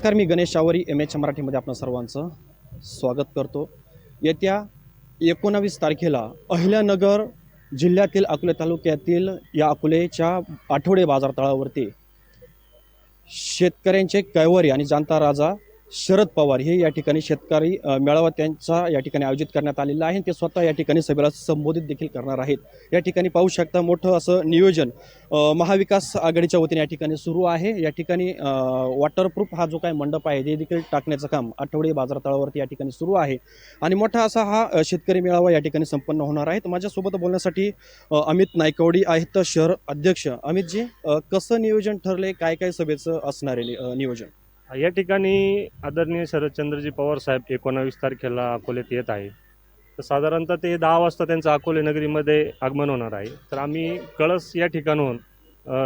नमस्कार मी Ganesh Shawari M H मराठीमध्ये आपलं सर्वांचं स्वागत करतो. येत्या एकोणावीस तारखेला अहिल्यानगर जिल्ह्यातील अकोले तालुक्यातील या अकोलेच्या आठवडे बाजार तळावरती शेतकऱ्यांचे कैवारी आणि जाणता राजा शरद पवार हे या ठिकाणी शेतकरी मेळावा त्यांचा या ठिकाणी आयोजित करण्यात आलेला आहे. ते स्वतः या ठिकाणी सभेला संबोधित देखील करणार आहेत. या ठिकाणी पाहू शकता मोठं असं नियोजन महाविकास आघाडीच्या वतीने या ठिकाणी सुरू आहे. या ठिकाणी वॉटरप्रूफ हा जो काय मंडप आहे ते देखील टाकण्याचं काम आठवडे बाजारतळावरती या ठिकाणी सुरू आहे. आणि मोठा असा हा शेतकरी मेळावा या ठिकाणी संपन्न होणार आहे. माझ्यासोबत बोलण्यासाठी अमित नायकवडी आहेत तर शहर अध्यक्ष. अमितजी कसं नियोजन ठरले काय काय सभेचं असणार आहे नियोजन? या ठिकाणी आदरणीय शरदचंद्रजी पवार साहेब एकोणावीस तारखेला अकोल्यात येत आहे तर साधारणतः ते दहा वाजता त्यांचं अकोले नगरीमध्ये आगमन होणार आहे. तर आम्ही कळस या ठिकाणाहून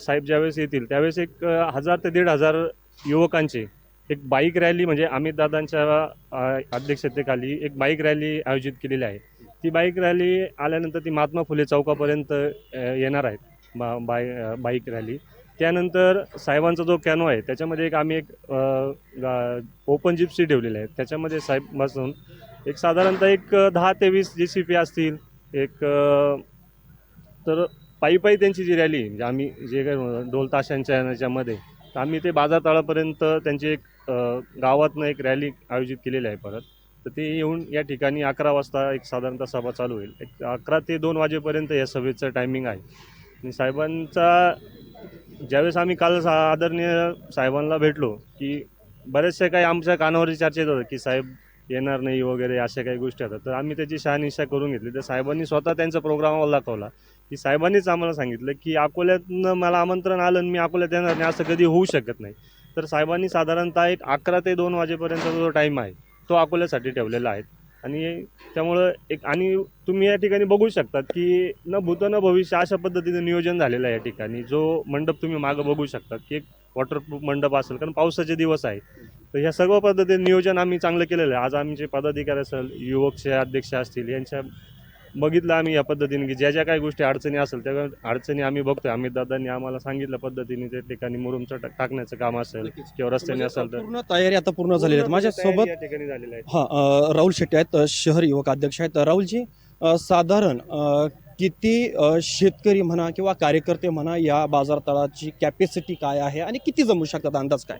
साहेब ज्यावेळेस येतील त्यावेळेस एक हजार ते दीड हजार युवकांची एक बाईक रॅली म्हणजे अमितदादांच्या अ, अध्यक्षतेखाली एक बाईक रॅली आयोजित केलेली आहे. ती बाईक रॅली आल्यानंतर ती महात्मा फुले चौकापर्यंत येणार आहेत बा बाय बाईक रॅली. त्यानंतर साहेबांचा जो कॅनो आहे त्याच्यामध्ये एक आम्ही एक गा- ओपन जिप्सी ठेवलेली आहे. त्याच्यामध्ये साहेब बसून एक साधारणतः एक दहा ते वीस जी सी पी असतील. एक तर पायी पायी त्यांची जी रॅली म्हणजे आम्ही जे काही ढोल ताशांच्या याच्यामध्ये तर आम्ही ते बाजार तळापर्यंत त्यांची एक गावातनं एक रॅली आयोजित केलेली आहे परत. तर ते येऊन या ठिकाणी अकरा वाजता एक साधारणतः सभा चालू होईल. एक अकरा ते दोन वाजेपर्यंत या सभेचं टायमिंग आहे. आणि साहेबांचा ज्यावेळेस आम्ही काल सा आदरणीय साहेबांना भेटलो की बरेचसे काही आमच्या कानावरची चर्चा येत होतं की साहेब येणार नाही वगैरे अशा काही गोष्टी होतात. तर आम्ही त्याची शहानिशा करून घेतली. तर साहेबांनी स्वतः त्यांचा प्रोग्राम आम्हाला दाखवला. की साहेबांनीच आम्हाला सांगितलं की अकोल्यातनं मला आमंत्रण आलं आणि मी अकोल्यात येणार नाही असं कधी होऊ शकत नाही. तर साहेबांनी साधारणतः एक अकरा ते दोन वाजेपर्यंतचा जो टाईम आहे तो अकोल्यासाठी ठेवलेला आहे. आणि त्यामुळं एक आणि तुम्ही या ठिकाणी बघू शकतात की न भूत न भविष्य अशा पद्धतीचं नियोजन झालेलं आहे या ठिकाणी. जो मंडप तुम्ही मागं बघू शकतात की एक वॉटरप्रूफ मंडप असेल कारण पावसाचे दिवस आहे. तर ह्या सर्व पद्धतीने नियोजन आम्ही चांगलं केलेलं आहे. आज आमचे पदाधिकारी असेल युवकचे अध्यक्ष असतील यांच्या बघितलं आम्ही या पद्धतीने की ज्या ज्या काही गोष्टी अडचणी असेल त्या अडचणी आम्ही बघतोय. अमित दादांनी आम्हाला सांगितल्या पद्धतीने त्या ठिकाणी मुरुमचं टा- टाकण्याचं काम असेल किंवा रस्त्याने असेल तर. पूर्ण तयारी आता पूर्ण झालेली आहे माझ्यासोबत या ठिकाणी झालेलं आहे. हां अ, राहुल शेट्टी आहेत अ, शहर युवक अध्यक्ष आहेत. राहुलजी अ, साधारण अ, किती अ, शेतकरी म्हणा किंवा कार्यकर्ते म्हणा या बाजार तळाची कॅपॅसिटी काय आहे आणि किती जमू शकतात? अंदाज काय?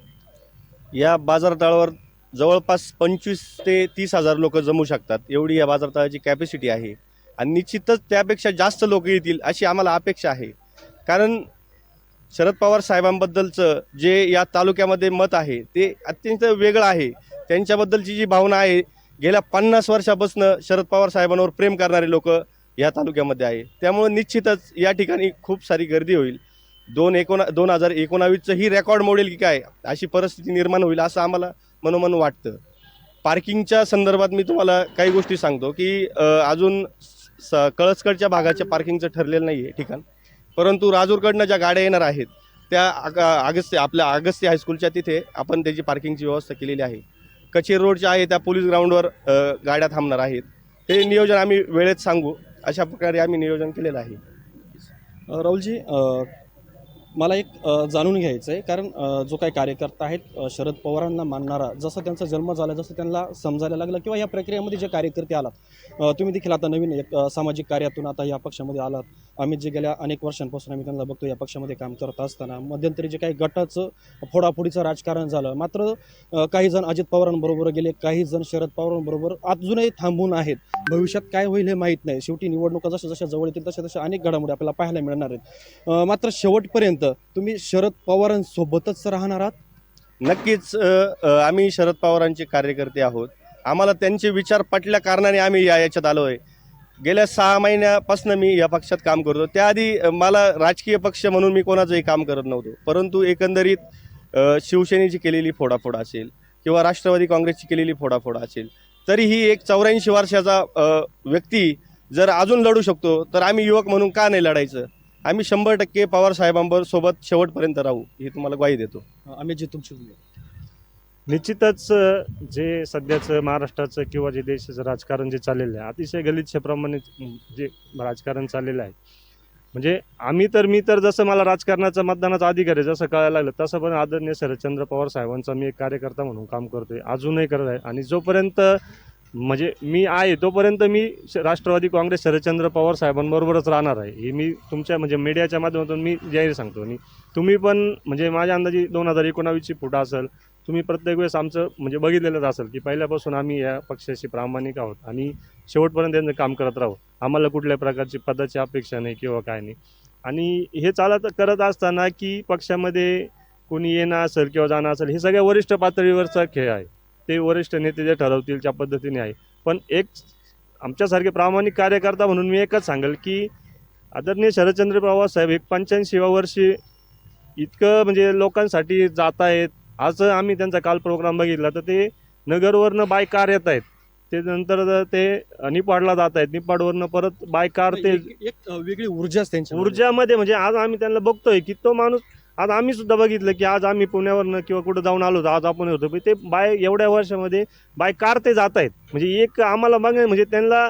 या बाजारतळावर जवळपास पंचवीस ते तीस हजार लोक जमू शकतात. एवढी या बाजारतळाची कॅपॅसिटी आहे. आणि निश्चितच त्यापेक्षा जास्त लोक येतील अशी आम्हाला अपेक्षा आहे. कारण शरद पवार साहेबांबद्दलचं जे या तालुक्यामध्ये मत आहे ते अत्यंत वेगळं आहे. त्यांच्याबद्दलची जी भावना आहे गेल्या पन्नास वर्षापासून शरद पवार साहेबांवर प्रेम करणारे लोक या तालुक्यामध्ये आहे. त्यामुळे निश्चितच या ठिकाणी खूप सारी गर्दी होईल. दोन एकोणा दोन हजार एकोणावीसचं ही रेकॉर्ड मोडेल की काय अशी परिस्थिती निर्माण होईल असं आम्हाला मनोमन वाटतं. पार्किंगच्या संदर्भात मी तुम्हाला काही गोष्टी सांगतो की अजून स कळसकडच्या भागाच्या पार्किंगचं ठरलेलं नाही आहे ठिकाण. परंतु राजूरकडनं ज्या गाड्या येणार आहेत त्या आग अगस्त्य आपल्या अगस्त्य हायस्कूलच्या तिथे आपण त्याची पार्किंगची व्यवस्था केलेली आहे. कचेरी रोडच्या आहे त्या पोलीस ग्राउंडवर गाड्या थांबणार आहेत. हे नियोजन आम्ही वेळेत सांगू. अशा प्रकारे आम्ही नियोजन केलेलं आहे. राहुलजी मला एक जाणून घ्यायचं आहे कारण जो काही कार्यकर्ता आहेत शरद पवारांना मानणारा जसं त्यांचा जन्म झाला जसं त्यांना समजायला लागलं किंवा या प्रक्रियेमध्ये जे कार्यकर्ते आलात तुम्ही देखील आता नवीन एक सामाजिक कार्यातून आता या पक्षामध्ये आलात. आम्ही जे गेल्या अनेक वर्षांपासून आम्ही त्यांना बघतो या पक्षामध्ये काम करत असताना. मध्यंतरी जे काही गटाचं फोडाफोडीचं राजकारण झालं मात्र काही जण अजित पवारांबरोबर गेले काही जण शरद पवारांबरोबर अजूनही थांबून आहेत. भविष्यात काय होईल हे माहीत नाही. शेवटी निवडणुका जशा जशा जवळ येतील तशा तशा अनेक घडामोडी आपल्याला पाहायला मिळणार आहेत. मात्र शेवटपर्यंत तुम्ही शरद पवारांसोबतच राहणार आहात? नक्कीच आम्ही शरद पवारांचे कार्यकर्ते आहोत. आम्हाला त्यांचे विचार पटल्या कारणाने आम्ही या याच्यात आलो आहे गेल्या सहा महिन्यापासून मी या पक्षात काम करतो. त्याआधी मला राजकीय पक्ष म्हणून मी कोणाचंही काम करत नव्हतो. परंतु एकंदरीत शिवसेनेची केलेली फोडाफोड असेल किंवा राष्ट्रवादी काँग्रेसची केलेली फोडाफोड असेल तरीही एक चौऱ्याऐंशी वर्षाचा व्यक्ती जर अजून लढू शकतो तर आम्ही युवक म्हणून का नाही लढायचं? आम्ही शंभर टक्के पवार साहेबांबरोबर सोबत शेवटपर्यंत राहू ही तुम्हाला ग्वाही देतो. अमितजी तुमची भूमिका. निश्चितच जे सध्याचं महाराष्ट्राचं किंवा जे देशाचं राजकारण जे चाललेलं आहे अतिशय गलिच्छप्रमाणे जे राजकारण चाललेलं आहे. म्हणजे आम्ही तर मी तर जसं मला राजकारणाचा मतदानाचा अधिकार आहे जसं कळायला लागलं तसं पण आदरणीय शरदचंद्र पवार साहेबांचा मी एक कार्यकर्ता म्हणून काम करतोय अजूनही करत आहे. आणि जोपर्यंत म्हणजे मी आहे तोपर्यंत मी श- राष्ट्रवादी काँग्रेस शरदचंद्र पवार साहेबांबरोबरच राहणार आहे. हे मी तुमच्या म्हणजे मीडियाच्या माध्यमातून मी जाहीर सांगतो. आणि तुम्ही पण म्हणजे माझ्या अंदाजे दोन हजार एकोणावीसची फुटा असेल तुम्ही प्रत्येक वेळेस आमचं म्हणजे बघितलेलंच असेल की पहिल्यापासून आम्ही या पक्षाशी प्रामाणिक आहोत आणि शेवटपर्यंत त्यांचं काम करत राहू. आम्हाला कुठल्या प्रकारची पदाची अपेक्षा नाही किंवा काय नाही. आणि हे चालत करत असताना की पक्षामध्ये कोणी येणं असेल किंवा जाणं असेल हे सगळ्या वरिष्ठ पातळीवरचा खेळ आहे. ते वरिष्ठ नेते जे ठरवतील त्या पद्धतीने आहे. पण एक आमच्यासारखे प्रामाणिक कार्यकर्ता म्हणून मी एकच सांगेल की आदरणीय शरदचंद्र पवार साहेब एक पंच्याऐंशी वर्षी इतकं म्हणजे लोकांसाठी जात आहेत. आज आम्ही त्यांचा काल प्रोग्राम बघितला तर ते नगरवरनं बाय कार येत आहेत. ते नंतर ते निपाडला जात आहेत. निपाडवरनं परत बाय कार ते एक वेगळी ऊर्जाच त्यांच्या ऊर्जामध्ये म्हणजे आज आम्ही त्यांना बघतोय की तो माणूस आज आम्ही सुद्धा बघितलं की आज आम्ही पुण्यावरनं किंवा कुठं जाऊन आलो होतो आज आपण होतो. ते बाय एवढ्या वर्षामध्ये बाय कार ते जात आहेत. म्हणजे एक आम्हाला बघ म्हणजे त्यांना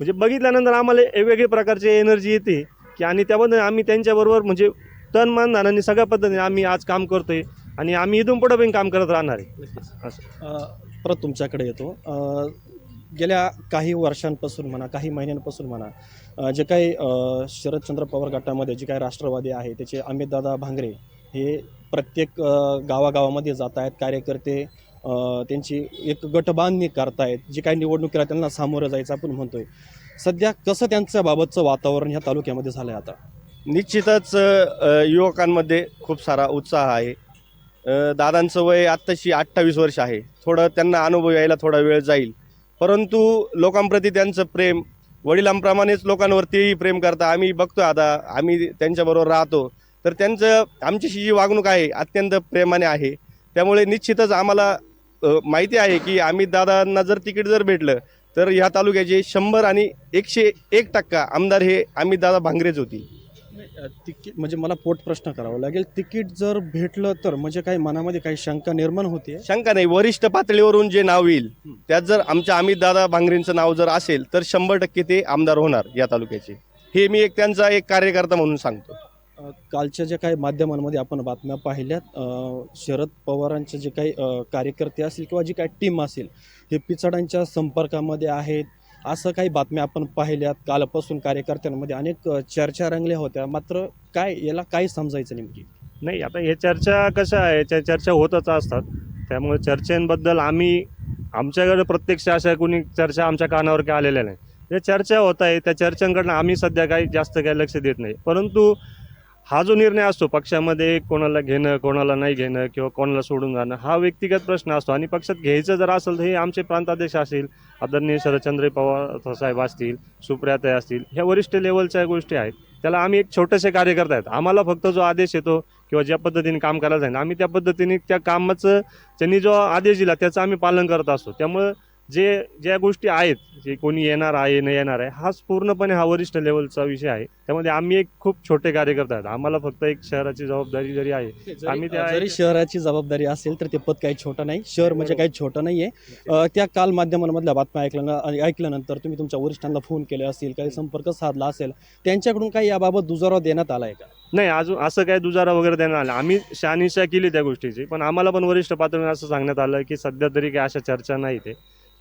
म्हणजे बघितल्यानंतर आम्हाला एक वेगळी प्रकारची एनर्जी येते की आणि त्याबद्दल आम्ही त्यांच्याबरोबर म्हणजे तन मन धनाने सगळ्या पद्धतीने आम्ही आज काम करतोय आणि आम्ही इथून पुढे पण काम करत राहणार आहे. नक्कीच. अ, परत तुमच्याकडे येतो. गेल्या काही वर्षांपासून म्हणा काही महिन्यांपासून म्हणा जे काही शरदचंद्र पवार गटामध्ये जे काही राष्ट्रवादी आहे त्याचे अमितदादा भांगरे हे प्रत्येक गावागावामध्ये जात आहेत. कार्यकर्ते त्यांची एक गटबांधणी करतायत. जे काही निवडणुकीला त्यांना सामोरं जायचं आपण म्हणतोय. सध्या कसं त्यांच्या बाबतचं वातावरण ह्या तालुक्यामध्ये झालं आहे आता? निश्चितच युवकांमध्ये खूप सारा उत्साह आहे. दादांचं वय आत्ताशी अठ्ठावीस वर्ष आहे. थोडं त्यांना अनुभव यायला थोडा वेळ जाईल. परंतु लोकांप्रती त्यांचं प्रेम वडिलांप्रमाणेच लोकांवरतीही प्रेम करता आम्ही बघतो आता. आम्ही त्यांच्याबरोबर राहतो. तर त्यांचं आमच्याशी जी वागणूक आहे अत्यंत प्रेमाने आहे. त्यामुळे निश्चितच आम्हाला माहिती आहे की आम्ही दादांना जर तिकीट जर भेटलं तर ह्या तालुक्याचे शंभर आणि एकशे एक टक्का आमदार हे आम्ही दादा भांगरेच होतील. तिकीट म्हणजे मला पोट प्रश्न करावा लागेल. तिकीट जर भेटलं तर म्हणजे काही मनामध्ये काही शंका निर्माण होते शंका नाही. वरिष्ठ पातळीवरून जे नाव येईल. त्यात जर आमच्या अमित दादा भांगरेंचं नाव जर असेल तर शंभर टक्के ते आमदार होणार या तालुक्याचे. हे मी एक त्यांचा एक कार्यकर्ता म्हणून सांगतो. कालच्या ज्या काही माध्यमांमध्ये आपण बातम्या पाहिल्यात शरद पवारांचे जे काही कार्यकर्ते असतील किंवा जी काही टीम असेल हे पिचडांच्या संपर्कामध्ये आहेत असं काही बातम्या आपण पाहिल्यात. कालपासून कार्यकर्त्यांमध्ये अनेक चर्चा रंगल्या होत्या. मात्र काय याला काय समजायचं नेमकी? नाही आता हे चर्चा कशा आहे? त्या चर्चा होतच असतात. त्यामुळे चर्चेंबद्दल आम्ही आमच्याकडे प्रत्यक्ष अशा कोणी चर्चा आमच्या कानावर काय आलेल्या नाही. ज्या चर्चा होत आहे त्या चर्चांकडनं आम्ही सध्या काही जास्त काही लक्ष देत नाही. परंतु हा जो निर्णय असतो पक्षामध्ये कोणाला घेणं कोणाला नाही घेणं किंवा कोणाला सोडून जाणं हा व्यक्तिगत प्रश्न असतो. आणि पक्षात घ्यायचं जर असेल तर हे आमचे प्रांताध्यक्ष असतील आदरणीय शरदचंद्र पवार साहेब असतील सुप्रियाताई असतील ह्या वरिष्ठ लेवलच्या गोष्टी आहेत. त्याला आम्ही एक छोटेसे कार्यकर्ते आहेत. आम्हाला फक्त जो आदेश येतो किंवा ज्या पद्धतीने काम करायला जाईल आम्ही त्या पद्धतीने त्या कामाचं त्यांनी जो आदेश दिला त्याचं आम्ही पालन करत असतो. त्यामुळं जे ज्या गोष्टी आहेत जे कोणी येणार आहे न येणार आहे हाच पूर्णपणे हा वरिष्ठ लेवलचा विषय आहे. त्यामध्ये आम्ही एक खूप छोटे कार्यकर्ते आहेत. आम्हाला फक्त एक शहराची जबाबदारी जरी आहे आम्ही त्या- जरी शहराची जबाबदारी असेल तर ते पद काही छोटं नाही. शहर म्हणजे काही छोटं नाही आहे त्या काल माध्यमांमधल्या बातम्या ऐकल्या ऐकल्यानंतर तुम्ही तुमच्या वरिष्ठांना फोन केले असतील काही संपर्क साधला असेल त्यांच्याकडून काही याबाबत दुजारा देण्यात आला आहे का? नाही अजून असं काय दुजारा वगैरे देण्यात आलं आम्ही शहानिशा केली त्या गोष्टीची पण आम्हाला पण वरिष्ठ पातळीवर असं सांगण्यात आलं की सध्या तरी काही अशा चर्चा नाही ते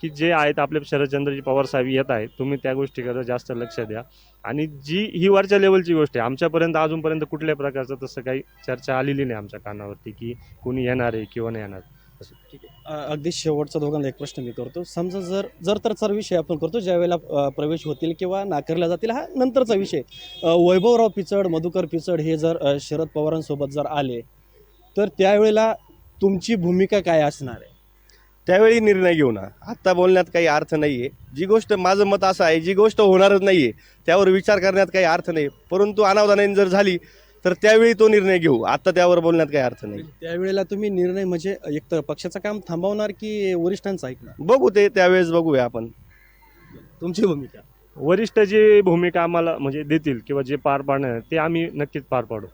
की जे आहेत आपले शरदचंद्रजी पवार साहेब येत आहेत तुम्ही त्या गोष्टीकडे जास्त लक्ष द्या. आणि जी ही वरच्या लेवलची गोष्ट आहे आमच्यापर्यंत अजूनपर्यंत कुठल्याही प्रकारचं तसं काही चर्चा आलेली नाही आमच्या कानावरती की कोणी येणार आहे किंवा नाही येणार. अ, अगदी शेवटचा दोघांना एक प्रश्न मी करतो. समजा जर जर तरचा विषय आपण करतो ज्या वेळेला प्रवेश होतील किंवा नाकारल्या जातील हा नंतरचा विषय वैभवराव पिचड मधुकर पिचड हे जर शरद पवारांसोबत जर आले तर त्यावेळेला तुमची भूमिका काय असणार आहे? त्यावेळी निर्णय घेऊ ना. आत्ता बोलण्यात काही अर्थ नाही आहे जी गोष्ट माझं मत असं आहे जी गोष्ट होणारच नाही आहे त्यावर विचार करण्यात काही अर्थ नाही. परंतु अनावधानाने जर झाली तर त्यावेळी तो निर्णय घेऊ. आत्ता त्यावर बोलण्यात काही अर्थ नाही. त्यावेळेला तुम्ही निर्णय म्हणजे एक तर पक्षाचं काम थांबवणार की वरिष्ठांचं ऐकणार? बघू ते त्यावेळेस बघूया आपण. तुमची भूमिका? वरिष्ठ जी भूमिका आम्हाला म्हणजे देतील किंवा जे पार पाडणार ते आम्ही नक्कीच पार पाडू.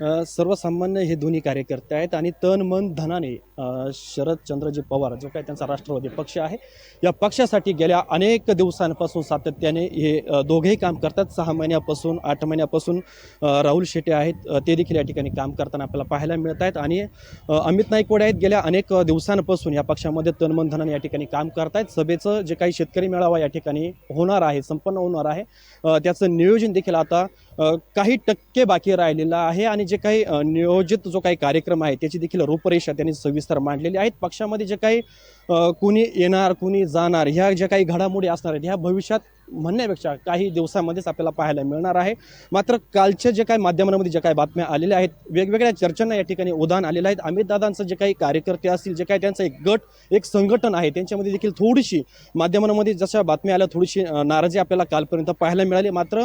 सर्वसामान्य हे दोन्ही कार्यकर्ते आहेत आणि तन मन धनाने शरद शरदचंद्रजी पवार जो काही त्यांचा राष्ट्रवादी पक्ष आहे या पक्षासाठी गेल्या अनेक दिवसांपासून सातत्याने हे दोघेही काम करतात. सहा महिन्यापासून आठ महिन्यापासून राहुल शेटे आहेत. ते देखील या ठिकाणी काम करताना आपल्याला पाहायला मिळत आहेत. आणि अमित नाईकवाडे आहेत. गेल्या अनेक दिवसांपासून या पक्षामध्ये तनमन धनाने या ठिकाणी काम करतायत सभेचं जे काही शेतकरी मेळावा या ठिकाणी होणार आहे संपन्न होणार आहे. त्याचं नियोजन देखील आता काही टक्के बाकी राहिलेलं आहे आणि जे काही नियोजित जो काही कार्यक्रम आहे त्याची देखील रूपरेषा त्यांनी सविस्तर मांडलेली आहेत. पक्षामध्ये जे काही कुणी येणार कुणी जाणार ह्या ज्या काही घडामोडी असणार आहेत ह्या भविष्यात म्हणण्यापेक्षा काही दिवसामध्येच आपल्याला पाहायला मिळणार आहे. मात्र कालच्या जे काही माध्यमांमध्ये ज्या काही बातम्या आलेल्या आहेत वेगवेगळ्या चर्चांना या ठिकाणी उदाहरण आलेलं आहेत अमितदादांचं जे काही कार्यकर्ते असतील जे काही त्यांचं एक गट एक संघटन आहे त्यांच्यामध्ये देखील थोडीशी माध्यमांमध्ये जशा बातम्या आल्या थोडीशी नाराजी आपल्याला कालपर्यंत पाहायला मिळाली. मात्र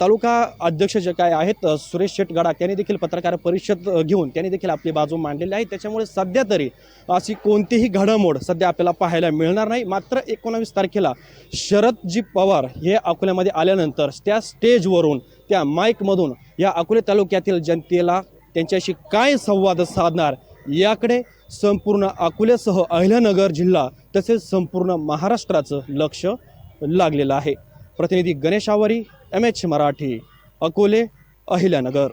तालुका अध्यक्ष जे काय आहेत सुरेश शेट त्यांनी यांनी देखील पत्रकार परिषद घेऊन त्यांनी देखील आपली बाजू मांडलेली आहे. त्याच्यामुळे सध्या तरी अशी कोणतीही घडामोड सध्या आपल्याला पाहायला मिळणार नाही. मात्र एकोणावीस तारखेला शरदजी पवार हे अकोल्यामध्ये आल्यानंतर त्या स्टेजवरून त्या माईकमधून या अकोले तालुक्यातील जनतेला त्यांच्याशी काय संवाद साधणार याकडे संपूर्ण अकोल्यासह अहिल्यानगर जिल्हा तसेच संपूर्ण महाराष्ट्राचं लक्ष लागलेलं आहे. प्रतिनिधी गणेश आवारी एम एच मराठी अकोले अहिल्यानगर.